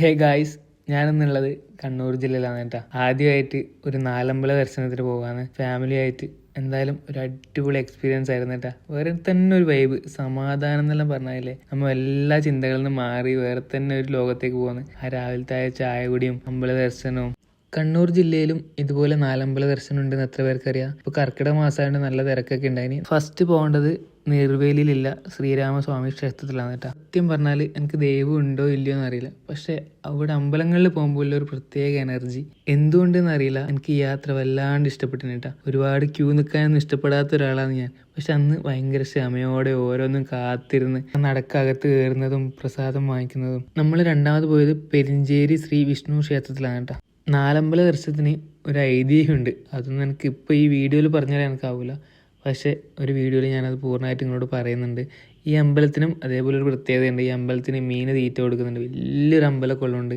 Hey guys ഞാനെന്നുള്ളത് Kannur ജില്ലയിലാണ് കേട്ടോ. ആദ്യമായിട്ട് ഒരു നാലമ്പല ദർശനത്തിന് പോകാന്ന് ഫാമിലി ആയിട്ട് എന്തായാലും ഒരു അടിപൊളി എക്സ്പീരിയൻസ് ആയിരുന്നു കേട്ടോ. വേറെ തന്നെ ഒരു വൈബ് സമാധാനം എന്നെല്ലാം പറഞ്ഞാലേ നമ്മൾ എല്ലാ ചിന്തകളിൽ നിന്ന് മാറി വേറെ തന്നെ ഒരു ലോകത്തേക്ക് പോകുന്നു. ആ രാവിലത്തെ ചായ കുടിയും അമ്പല ദർശനവും. കണ്ണൂർ ജില്ലയിലും ഇതുപോലെ നാലമ്പല ദർശനം ഉണ്ടെന്ന് എത്ര പേർക്കറിയാം? ഇപ്പൊ കർക്കിടക മാസമായതുകൊണ്ട് നല്ല തിരക്കൊക്കെ ഉണ്ടായിന് ഫസ്റ്റ് പോകേണ്ടത് നീർവേലിയിലില്ല ശ്രീരാമസ്വാമി ക്ഷേത്രത്തിലാണ് കേട്ടോ. സത്യം പറഞ്ഞാൽ എനിക്ക് ദൈവം ഉണ്ടോ ഇല്ലയോ എന്നറിയില്ല. പക്ഷെ അവിടെ അമ്പലങ്ങളിൽ പോകുമ്പോൾ ഒരു പ്രത്യേക എനർജി. എന്തുകൊണ്ടെന്ന് അറിയില്ല. എനിക്ക് ഈ യാത്ര വല്ലാണ്ട് ഇഷ്ടപ്പെട്ടു കേട്ടോ. ഒരുപാട് ക്യൂ നിൽക്കാനൊന്നും ഇഷ്ടപ്പെടാത്ത ഒരാളാണ് ഞാൻ. പക്ഷെ അന്ന് ഭയങ്കര ക്ഷമയോടെ ഓരോന്നും കാത്തിരുന്ന് നടക്കകത്ത് കയറുന്നതും പ്രസാദം വാങ്ങിക്കുന്നതും. നമ്മൾ രണ്ടാമത് പോയത് പെരിഞ്ചേരി ശ്രീ വിഷ്ണു ക്ഷേത്രത്തിലാണ് കേട്ടോ. നാലമ്പല ദർശനത്തിന് ഒരു ഐതിഹ്യമുണ്ട്. അതൊന്നും എനിക്ക് ഇപ്പോൾ ഈ വീഡിയോയിൽ പറഞ്ഞാൽ എനിക്കാവില്ല പക്ഷേ ഒരു വീഡിയോയിൽ ഞാനത് പൂർണമായിട്ട് നിങ്ങളോട് പറയുന്നുണ്ട്. ഈ അമ്പലത്തിനും അതേപോലെ ഒരു പ്രത്യേകതയുണ്ട്. ഈ അമ്പലത്തിന് മീന് തീറ്റ കൊടുക്കുന്നുണ്ട്. വലിയൊരു അമ്പലക്കൊള്ളുണ്ട്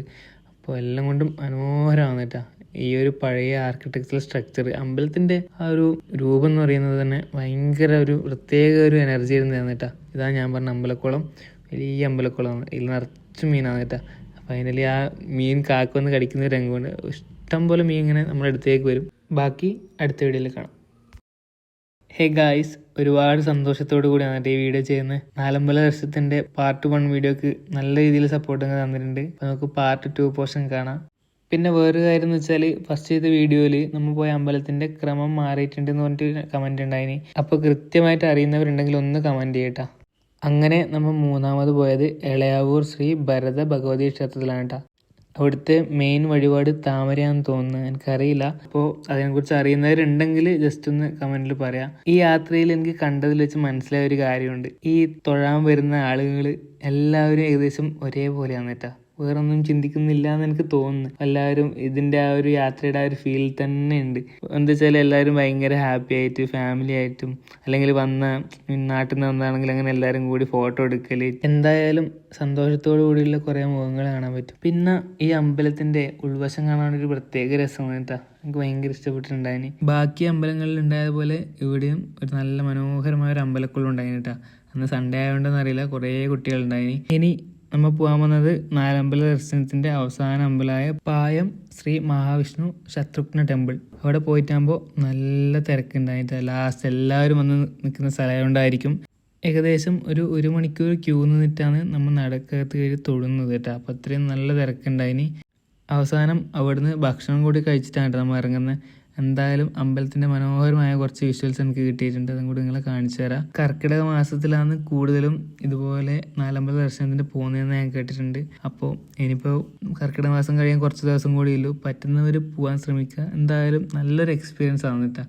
അപ്പോൾ എല്ലാം കൊണ്ടും മനോഹരമാണ് കേട്ടോ. ഈ ഒരു പഴയ ആർക്കിടെക്ചറൽ സ്ട്രക്ചർ അമ്പലത്തിന്റെ ആ ഒരു രൂപം എന്ന് പറയുന്നത് തന്നെ ഭയങ്കര ഒരു പ്രത്യേക ഒരു എനർജി ഇരുന്നതാണ് കേട്ടോ. ഇതാണ് ഞാൻ പറഞ്ഞ അമ്പലക്കുളം. വലിയ അമ്പലക്കുളമാണ്. ഇതിൽ നിറച്ച് മീനാണ് കേട്ടോ. ഫൈനലി ആ മീൻ കാക്കൊന്ന് കടിക്കുന്ന ഒരു രംഗമുണ്ട്. ഇഷ്ടം പോലെ മീൻ ഇങ്ങനെ നമ്മുടെ അടുത്തേക്ക് വരും. ബാക്കി അടുത്ത വീഡിയോയിൽ കാണാം. ഹേ ഗായ്സ് ഒരുപാട് സന്തോഷത്തോടു കൂടിയാണ് കേട്ടോ ഈ വീഡിയോ ചെയ്യുന്നത്. നാലമ്പല ദർശനത്തിന്റെ പാർട്ട് വൺ വീഡിയോക്ക് നല്ല രീതിയിൽ സപ്പോർട്ട് തന്നിട്ടുണ്ട്. അപ്പോൾ നമുക്ക് പാർട്ട് ടു പോർഷൻ കാണാം. പിന്നെ വേറൊരു കാര്യം എന്ന് വെച്ചാൽ ഫസ്റ്റ് ചെയ്ത വീഡിയോയിൽ നമ്മൾ പോയ അമ്പലത്തിന്റെ ക്രമം മാറിയിട്ടുണ്ട് എന്ന് പറഞ്ഞിട്ട് കമന്റ് ഉണ്ടായിനി. അപ്പോൾ കൃത്യമായിട്ട് അറിയുന്നവരുണ്ടെങ്കിൽ ഒന്ന് കമന്റ് ചെയ്യട്ടാ. അങ്ങനെ നമ്മൾ മൂന്നാമത് പോയത് എളയാവൂർ ശ്രീ ഭരത ഭഗവതി ക്ഷേത്രത്തിലാണ് കേട്ടോ അവിടുത്തെ മെയിൻ വഴിപാട് താമരയാന്ന് തോന്നുന്നു. എനിക്കറിയില്ല. അപ്പോൾ അതിനെക്കുറിച്ച് അറിയുന്നവരുണ്ടെങ്കിൽ ജസ്റ്റ് ഒന്ന് കമന്റിൽ പറയാം. ഈ യാത്രയിൽ എനിക്ക് കണ്ടതിൽ വെച്ച് മനസ്സിലായ ഒരു കാര്യമുണ്ട്. ഈ തൊഴാൻ വരുന്ന ആളുകൾ എല്ലാവരും ഏകദേശം ഒരേപോലെയാണ് കേട്ടോ. വേറൊന്നും ചിന്തിക്കുന്നില്ല എന്ന് എനിക്ക് തോന്നുന്നു. എല്ലാവരും ഇതിന്റെ ആ ഒരു യാത്രയുടെ ആ ഒരു ഫീൽ തന്നെ ഉണ്ട്. എന്താ വെച്ചാൽ എല്ലാവരും ഭയങ്കര ഹാപ്പി ആയിട്ട് ഫാമിലി ആയിട്ടും അല്ലെങ്കിൽ വന്ന നാട്ടിൽ നിന്ന് വന്നാണെങ്കിൽ അങ്ങനെ എല്ലാവരും കൂടി ഫോട്ടോ എടുക്കൽ എന്തായാലും സന്തോഷത്തോടു കൂടിയുള്ള കുറേ മുഖങ്ങൾ കാണാൻ പറ്റും. പിന്നെ ഈ അമ്പലത്തിന്റെ ഉൾവശം കാണാൻ ഒരു പ്രത്യേക രസമാണ് കേട്ടോ. എനിക്ക് ഭയങ്കര ഇഷ്ടപ്പെട്ടിട്ടുണ്ടായിന്. ബാക്കി അമ്പലങ്ങളിൽ ഉണ്ടായതുപോലെ ഇവിടെയും ഒരു നല്ല മനോഹരമായ ഒരു അമ്പലക്കുളം ഉണ്ടായിന് കേട്ടോ. അന്ന് സൺഡേ ആയതുകൊണ്ടെന്ന് അറിയില്ല കുറേ കുട്ടികളുണ്ടായിന്. ഇനി നമ്മൾ പോകാൻ വന്നത് നാലമ്പല ദർശനത്തിന്റെ അവസാന അമ്പലമായ പായം ശ്രീ മഹാവിഷ്ണു ശത്രുഘ്ന ടെമ്പിൾ. അവിടെ പോയിട്ടാകുമ്പോൾ നല്ല തിരക്കുണ്ടായിട്ട്. ലാസ്റ്റ് എല്ലാവരും വന്ന് നിൽക്കുന്ന സ്ഥലമായതുകൊണ്ടായിരിക്കും ഏകദേശം ഒരു ഒരു മണിക്കൂർ ക്യൂ നിന്നിട്ടാണ് നമ്മൾ നടക്കകത്ത് കയറി തൊഴുന്നത് കേട്ടോ. അപ്പോൾ അത്രയും നല്ല തിരക്കുണ്ടായിനി. അവസാനം അവിടുന്ന് ഭക്ഷണം കൂടി കഴിച്ചിട്ടാണ് നമ്മൾ ഇറങ്ങുന്നത്. എന്തായാലും അമ്പലത്തിന്റെ മനോഹരമായ കുറച്ച് വിഷ്വൽസ് എനിക്ക് കിട്ടിയിട്ടുണ്ട്. അതും കൂടി നിങ്ങളെ കാണിച്ചു തരാം. കർക്കിടക മാസത്തിലാണ് കൂടുതലും ഇതുപോലെ നാലമ്പല ദർശനത്തിന് പോകുന്നതെന്ന് ഞാൻ കേട്ടിട്ടുണ്ട്. അപ്പോൾ ഇനിയിപ്പോൾ കർക്കിടക മാസം കഴിയാൻ കുറച്ച് ദിവസം കൂടിയുള്ളൂ പറ്റുന്നവർ പോകാൻ ശ്രമിക്കുക. എന്തായാലും നല്ലൊരു എക്സ്പീരിയൻസ് ആണ് കേട്ടോ